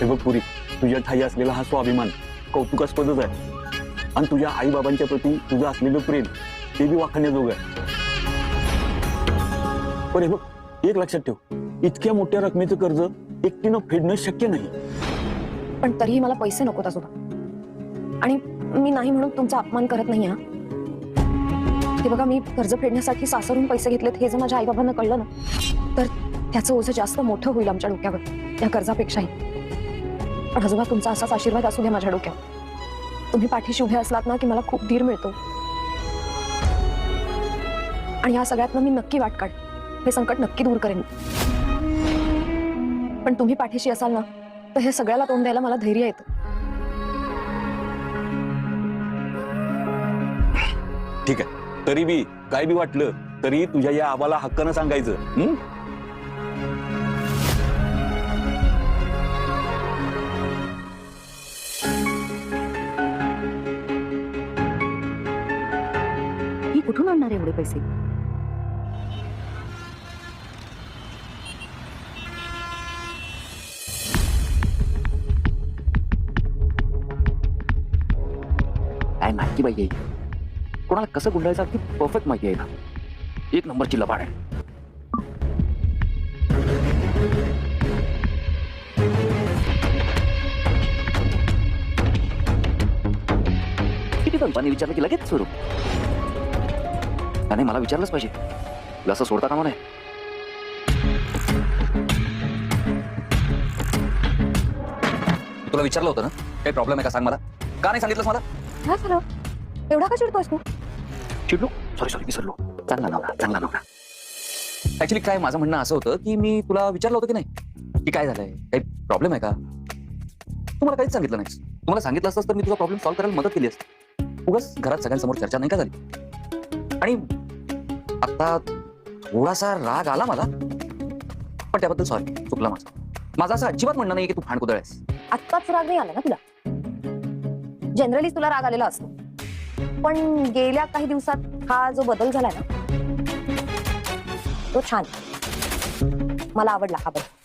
हे बघ पुरी तुझ्या ठाई असलेला हा स्वाभिमान कौतुकास्पदच आहे. आणि तुझ्या आई बाबांच्या प्रती तुझं असलेलं प्रेम ते बी वाखण्याजोग आहे. पण हे बघ एक लक्षात ठेव इतक्या मोठ्या रकमेचं कर्ज एकटीनं फेडणं शक्य नाही. पण तरीही मला पैसे नकोत आजोबा आणि मी नाही म्हणून तुमचा अपमान करत नाही हा हे बघा मी कर्ज फेडण्यासाठी सासरून पैसे घेतलेत हे जर माझ्या आईबाबांना कळलं ना तर त्याचं ओझं जास्त मोठं होईल आमच्या डोक्यावर त्या कर्जापेक्षाही. पण आजोबा तुमचा असाच आशीर्वाद असू द्या माझ्या डोक्यात तुम्ही पाठीशी उभे असलात ना की मला खूप धीर मिळतो. आणि या सगळ्यातनं मी नक्की वाट काढ. हे संकट नक्की दूर करेन पण तुम्ही पाठीशी असाल ना तर हे सगळ्याला तोंड द्यायला मला धैर्य येतं. ठीक आहे. तरी बी काय बी वाटलं तरी तुझ्या या आबाला हक्कानं सांगायचं कुठून आणणार एवढे पैसे? काय माहिती पाहिजे आहे कोणाला कसं गुंडायचं अगदी परफेक्ट माहिती आहे ना. एक नंबरची लबाड आहे. किती कंपनी विचारलं की लगेच सुरू. त्याने मला विचारलंच पाहिजे. तुला असं सोडता कामा नाही तुला विचारलं होतं ना? काही प्रॉब्लेम आहे का? सांग मला. का नाही सांगितलंस मला? काय झालं एवढा का चिडतोयस तू? चिडलो? सॉरी सॉरी विसरलो. चांगला नवरा चांगला नवरा. ऍक्च्युली काय माझं म्हणणं असं होतं की मी तुला विचारलं होतं की नाही? की काय झालंय? काही प्रॉब्लेम आहे का? तू मला काहीच सांगितलं नाहीस. तुम्हाला सांगितलं असतं तर मी तुझा प्रॉब्लेम सॉल्व्ह करायला मदत केली असती. उगाच घरात सगळ्यांसमोर चर्चा नाही का झाली? आणि आता थोडासा राग आला मला. पण त्याबद्दल सॉरी चुकलं माझा. माझं असं अजिबात म्हणणं नाही की तू फाणकुदळ आहेस आत्ताच राग नाही आला ना तुला? जनरली तुला राग आलेला असतो. पण गेल्या काही दिवसात हा जो बदल झालाय ना तो छान. मला आवडला हा बदल.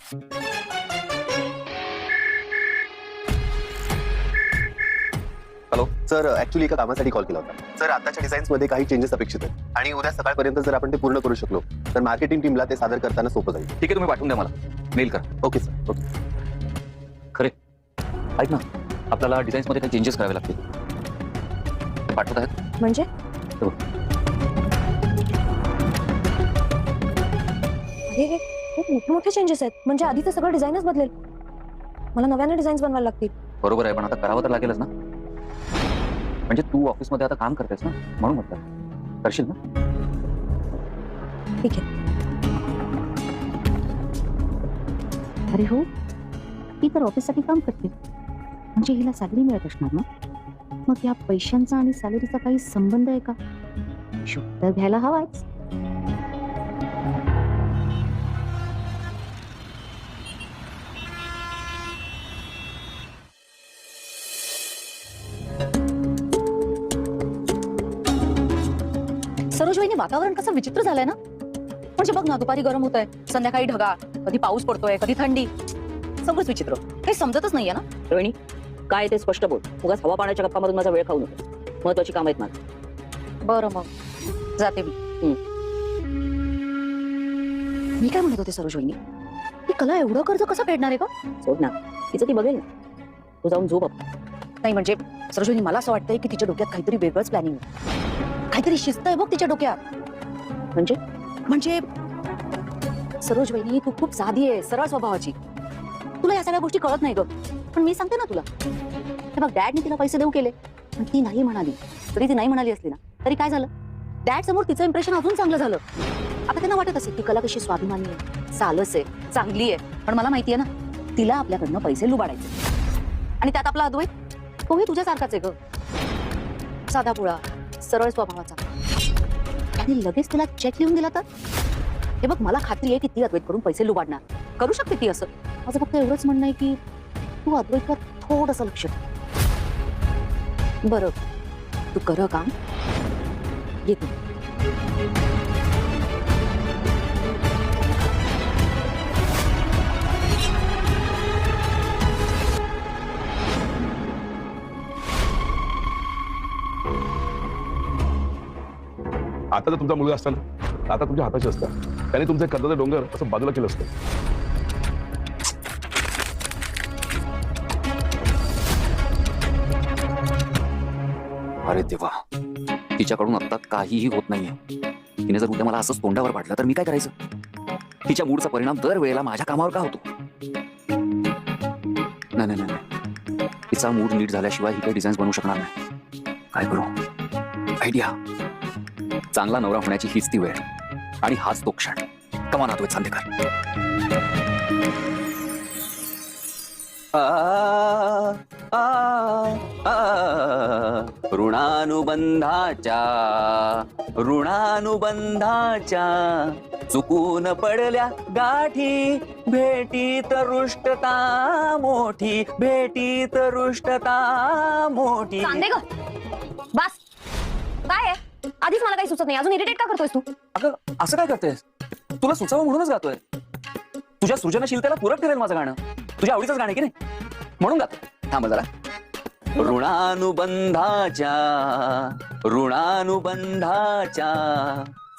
हॅलो सर ऍक्च्युली एका कामासाठी कॉल केला होता. सर आताच्या डिझाईन्समध्ये काही चेंजेस अपेक्षित आहेत. आणि उद्या सकाळपर्यंत जर आपण ते पूर्ण करू शकलो तर मार्केटिंग टीमला ते सादर करताना सोपं जाईल. ठीक आहे तुम्ही पाठवून द्या मला. मेल कर. ओके सर ओके खरे. ऐक ना आपल्याला डिझाईन्समध्ये काही चेंजेस करावे लागतील. पाठवत आहेत? म्हणजे? हो. अरे खूप मोठे मोठे चेंजेस आहेत. म्हणजे आधीचं सगळं डिझाईनच बदलेल. मला नव्याने डिझाईन्स बनवायला लागतील. बरोबर आहे पण आता करावं तर लागेलच ना. म्हणजे तू ऑफिसमध्ये आता काम करतेस ना? म्हणून म्हटलं. करशील ना? ठीक आहे. अरे हो ती तर ऑफिससाठी काम करते. म्हणजे हिला सॅलरी मिळत असणार ना? मग या पैशांचा आणि सॅलरीचा काही संबंध आहे का? शोध तर घ्यायला हवाच वातावरण कसं विचित्र झालंय ना? म्हणजे बघ ना दुपारी गरम होत आहे संध्याकाळी ढगाळ कधी पाऊस पडतोय कधी थंडी. सगळंच विचित्र. काही समजतच नाहीये ना? रोहिणी काय ते स्पष्ट बोल. उगाच हवा पाण्याच्या गप्पामधून माझा वेळ खाऊ नको. महत्वाची काम आहेत माझी. बरं मग. जाते मी. मी काय म्हणत होते सरोज वहिनी? ही कला एवढं कर्ज कसं फेडणार आहे का सोड ना. तिचं ती बघेल ना. तू जाऊन झोप. नाही म्हणजे सरोज वहिनी मला असं वाटतंय की तिच्या डोक्यात काहीतरी वेगळंच प्लॅनिंग आहे. काहीतरी शिस्त आहे बघ तिच्या डोक्यात. म्हणजे? म्हणजे सरोज वहिनी तू खूप साधी आहे सरळ स्वभावाची. तुला या सगळ्या गोष्टी कळत नाही ग. पण मी सांगते ना तुला. हे बघ डॅडने तिला पैसे देऊ केले पण ती नाही म्हणाली. तरी ती नाही म्हणाली असली ना. तरी काय झालं? डॅड समोर तिचं इम्प्रेशन अजून चांगलं झालं. आता त्यांना वाटत असेल ती कला कशी स्वाभिमानी आहे सालस आहे चांगली आहे. पण मला माहितीये ना तिला आपल्याकडनं पैसे लुबाडायचे. आणि त्यात आपला अद्वैत तोही तुझ्यासारखाच आहे ग. साधा पुळा. सरळ स्वभावाचा. आणि लगेच तिला चेक लिहून दिला तर? हे बघ मला खात्री आहे की ती अद्वैत करून पैसे लुबाडणार. करू शकते ती असं? माझं फक्त एवढंच म्हणणं आहे की तू अद्वैतवर थोडस लक्ष ठेव. बरं. तू कर काम. येते आता जर तुमचा मुलगा असता ना आता तुमच्या हाताशी असता. त्याने तुमचं कर्जाचं डोंगर असं बाजूला केलं असतं. अरे देवा. तिच्याकडून आता काहीही होत नाहीये. तिने जर उद्या मला असंच तोंडावर पाडलं तर मी काय करायचं? तिच्या मूडचा परिणाम दर वेळेला माझ्या कामावर का होतो? नाही नाही नाही, नाही. तिचा मूड नीट झाल्याशिवाय ही काही डिझाईन्स बनवू शकणार नाही. काय करू? आयडिया चांगला नवरा होण्याची हीच ती वेळ. आणि हाच तो क्षण. कमान आतोय चांदेकर. आ, ऋणानुबंधाच्या ऋणानुबंधाच्या चुकून पडल्या गाठी. भेटीत रुष्टता मोठी भेटीत रुष्टता मोठी. चांदे ग बस. काय आहे? आधीच मला काही सुचत नाही. अजून इरिटेट का करतोयस तू? अगं असं काय करतेस? तुला सुचावं म्हणूनच गातोय. तुझ्या सृजनशीलतेला पूरक ठरेल माझं गाणं. तुझ्या आवडीचंच गाणं आहे की नाही? म्हणून गातो. थांब जरा. ऋणानुबंधाच्या ऋणानुबंधाच्या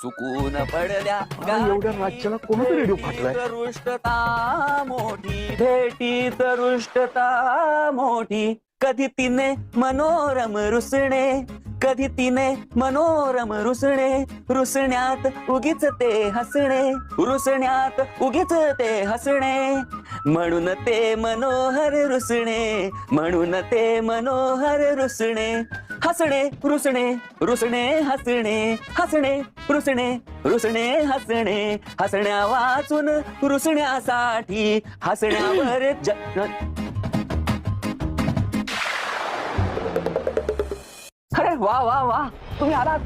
चुकून पडल्या एवढ्या राज्याला कोणाचा रेडिओ फाटलाय? रुष्टता मोठी भेटीत रुष्टता मोठी. कधी तिने मनोरम रुसणे कधी तिने मनोरम रुसणे रुसण्यात उगीच ते हसणे रुसण्यात उगीच ते हसणे. म्हणून ते मनोहर रुसणे म्हणून ते मनोहर रुसणे. हसणे रुसणे रुसणे हसणे हसणे रुसणे रुसणे हसणे. हसण्या वाचून रुसण्यासाठी हसण्यावर ज- वा वा वा. तुम्ही आलात.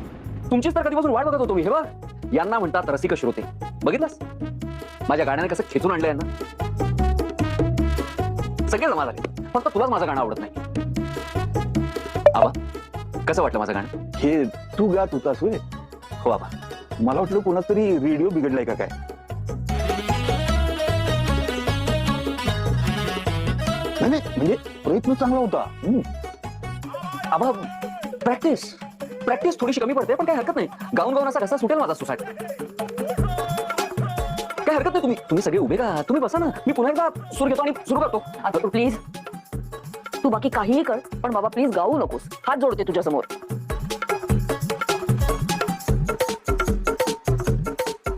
तुमचीच तर कधीपासून वाट बघत होतो मी. हे बघ. यांना म्हणतात रसिक श्रोते. बघितलंस? माझ्या गाण्याने कसं खेचून आणलं यांना? सगळे जमा झाले फक्त तुलाच माझं गाणं आवडत नाही. आबा कसं वाटलं माझं गाणं? हे तू गात होतास होय हो आबा. मला वाटलं कोणाचा तरी रेडिओ बिघडलाय का काय? नाही म्हणजे प्रयत्न चांगला होता. आबा प्रॅक्टिस प्रॅक्टिस थोडीशी कमी पडते पण काही हरकत नाही. गाऊन गाऊन असा कसा सुटेल माझा सुसाट. काही हरकत नाही तुम्ही. तुम्ही सगळे उभे का तुम्ही बसा ना. मी पुन्हा एकदा सूर घेतो आणि सुरू करतो. आता प्लीज तू बाकी काहीही कर पण बाबा प्लीज गाऊ नकोस. हात जोडते तुझ्या समोर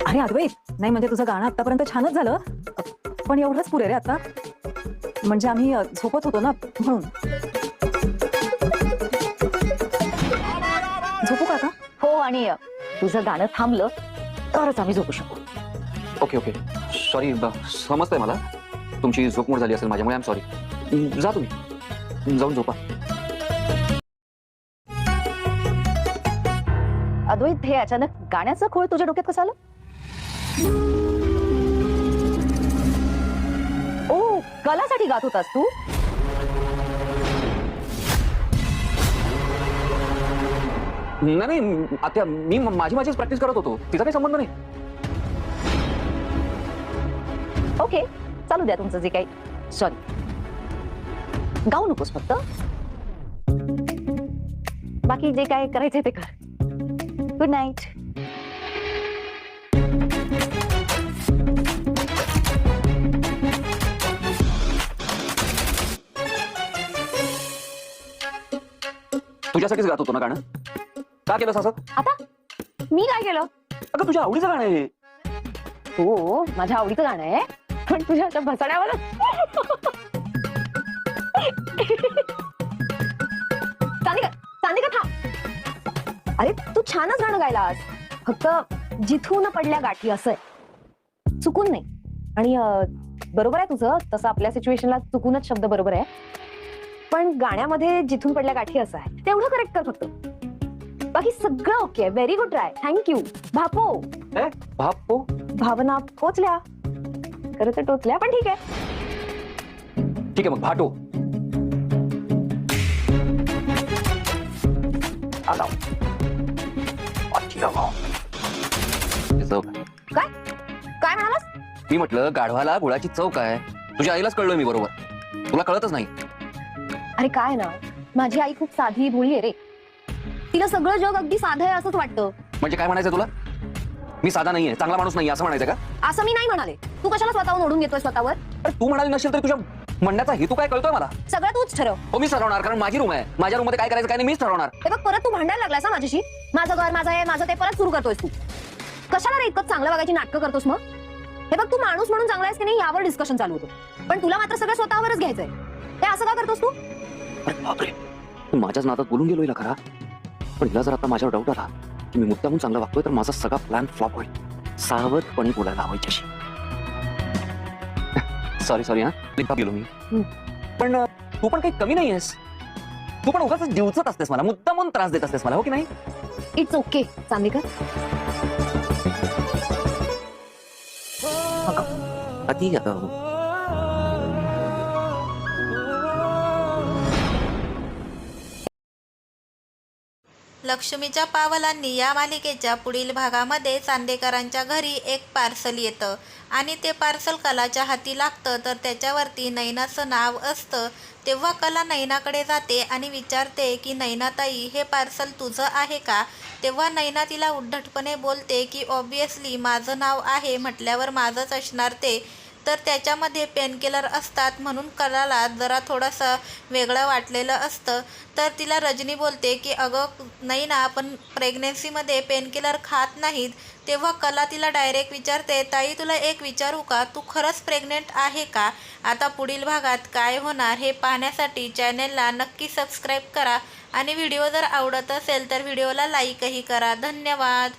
अरे अद्वैत नाही म्हणजे तुझं गाणं आतापर्यंत छानच झालं. पण एवढंच पुरे रे आता. म्हणजे आम्ही अ, झोपत होतो ना म्हणून. आणि तुझं गाणं थांबलं तरच आम्ही झोपू शकू. Okay okay. सॉरी समजतंय मला. तुमची झोपमोड झाली असेल माझ्यामुळे आम सॉरी जा तुम्ही. जाऊन झोपा. अद्वैत हे अचानक गाण्याचा खोळ तुझ्या डोक्यात कसा आला? ओ कलासाठी गात होतास तू? नाही नाही आता मी माझी माझीच प्रॅक्टिस करत होतो. तिचा काही संबंध नाही. ओके चालू द्या तुमचं जे काही. सॉरी गाऊ नकोस फक्त. बाकी जे काय करायचंय ते कर. गुड नाईट तुझ्यासाठीच गात होतो ना गाणं? का केलं असं आता? मी काय केलं? अगं तुझ्या आवडीचं गाणं आहे. हे. हो माझ्या आवडीचं गाणं आहे. पण तुझ्या अशा भसाड्यावर चांदिका चांदिका थांब. अरे तू छानच गाणं गायलास. फक्त जिथून पडल्या गाठी असं आहे. चुकून नाही. आणि अं, बरोबर आहे तुझं. तसं आपल्या सिच्युएशनला चुकूनच शब्द बरोबर आहे. पण गाण्यामध्ये जिथून पडल्या गाठी असं आहे. तेवढं करेक्ट कर फक्त. बाकी सगळं ओके. आहे very good try thank you भापो. बापो भावना पोचल्या खरं तर टोचल्या पण ठीक आहे. ठीक आहे मग भाटो. आला. अच्छा. हे चव काय? काय? म्हणालास? मी म्हटलं गाढवाला गुळाची चव काय? तुझ्या आईलाच कळलं मी बरोबर. तुला कळतच नाही. अरे काय ना? माझी आई खूप साधी भोळी आहे रे. तिला सगळं जग अगदी साधं आहे असंच वाटतं. म्हणजे काय म्हणायचं तुला? मी साधा नाहीये चांगला माणूस नाही असं म्हणायचं का? असं मी नाही म्हणाले. तू कशाला स्वतःहून ओढून घेतोय स्वतःवर? अरे तू म्हणाली नसेल तर तुझ्या म्हणण्याचा हेतू काय कळतोय मला? सगळं तूच ठरव. हो मी ठरवणार कारण माझी रूम आहे. माझ्या रूममध्ये काय करायचं काय नाही मीच ठरवणार. हे बघ परत तू भांडायला लागलास ना माझ्याशी. माझं घर माझं आहे माझं ते परत सुरू करतोयस तू. कशाला रे इतकं चांगलं वागायची नाटकं करतोस मग? हे बघ तू माणूस म्हणून चांगला आहेस की नाही यावर डिस्कशन चालू होतं. पण तुला मात्र सगळं स्वतःवरच घ्यायचंय. ते असं का करतोस तू? अरे बापरे. मी माझ्याच नादात बोलून गेलोय ना खरा? पण हिला जर आता माझ्यावर डाऊट आला की मी मुद्दामून चांगला वागतोय तर माझा सगळा प्लॅन फ्लॉप होईल. सावधपणे बोलायला हवं हिच्याशी. सॉरी सॉरी हा. लिपा गेलो मी. पण तू पण काही कमी नाही आहेस. तू पण उगाच जीवचत असतेस मला. मुद्दामून त्रास देत असतेस मला हो की नाही? इट्स ओके चांदेकर अति आता लक्ष्मीच्या पावलांनी या मालिकेच्या पुढील भागामध्ये चांदेकरांच्या घरी एक पार्सल येतं. आणि ते पार्सल कलाच्या हाती लागतं तर त्याच्यावरती नैनाचं नाव असतं. तेव्हा कला नैनाकडे जाते आणि विचारते की नैनाताई हे पार्सल तुझं आहे का? तेव्हा नैना तिला उद्धटपणे बोलते की ऑब्वियसली माझं नाव आहे म्हटल्यावर माझंच असणार ते. तर त्याच्यामध्ये पेनकिलर असतात म्हणून कलाला जरा थोडंसं वेगळं वाटलेलं असतं. तर तिला रजनी बोलते की अगं नाही ना आपण प्रेग्नेन्सीमध्ये पेनकिलर खात नाहीत. तेव्हा कला तिला डायरेक्ट विचारते ताई तुला एक विचारू का? तू खरंच प्रेग्नेंट आहे का? आता पुढील भागात काय होणार हे पाहण्यासाठी चॅनेलला नक्की सबस्क्राईब करा. आणि व्हिडिओ जर आवडत असेल तर व्हिडिओला लाईकही करा. धन्यवाद.